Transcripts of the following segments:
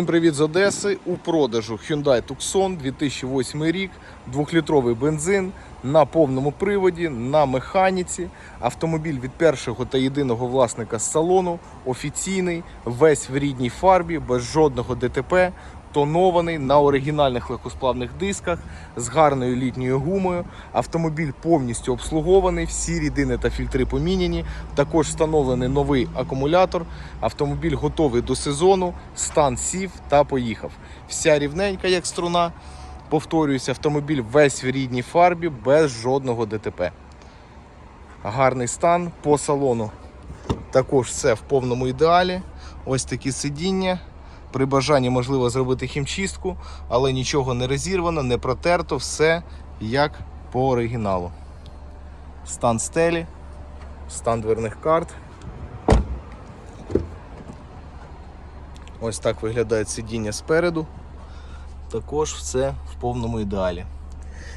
Всім привіт з Одеси. У продажу Hyundai Tucson 2008 рік, 2-літровий бензин на повному приводі, на механіці. Автомобіль від першого та єдиного власника з салону, офіційний, весь в рідній фарбі, без жодного ДТП, тонований на оригінальних легкосплавних дисках з гарною літньою гумою. Автомобіль повністю обслугований, всі рідини та фільтри поміняні. Також встановлений новий акумулятор. Автомобіль готовий до сезону, стан сів та поїхав. Вся рівненька, як струна. Повторююся, автомобіль весь в рідній фарбі, без жодного ДТП. Гарний стан по салону. Також все в повному ідеалі. Ось такі сидіння. При бажанні можливо зробити хімчистку, але нічого не розірвано, не протерто, все як по оригіналу. Стан стелі, стан дверних карт. Ось так виглядає сидіння спереду. Також все в повному ідеалі.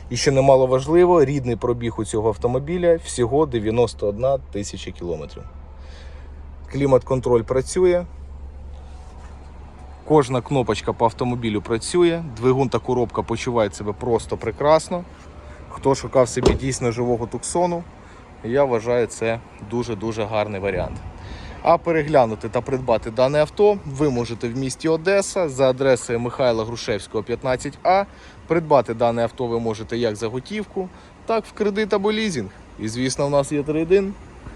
І що немало важливо, рідний пробіг у цього автомобіля всього 91 тисяча кілометрів. Клімат-контроль працює. Кожна кнопочка по автомобілю працює, двигун та коробка почувають себе просто прекрасно. Хто шукав собі дійсно живого туксону, я вважаю це дуже-дуже гарний варіант. А переглянути та придбати дане авто ви можете в місті Одеса за адресою Михайла Грушевського, 15А. Придбати дане авто ви можете як за готівку, так в кредит або лізинг. І звісно, у нас є трейдин.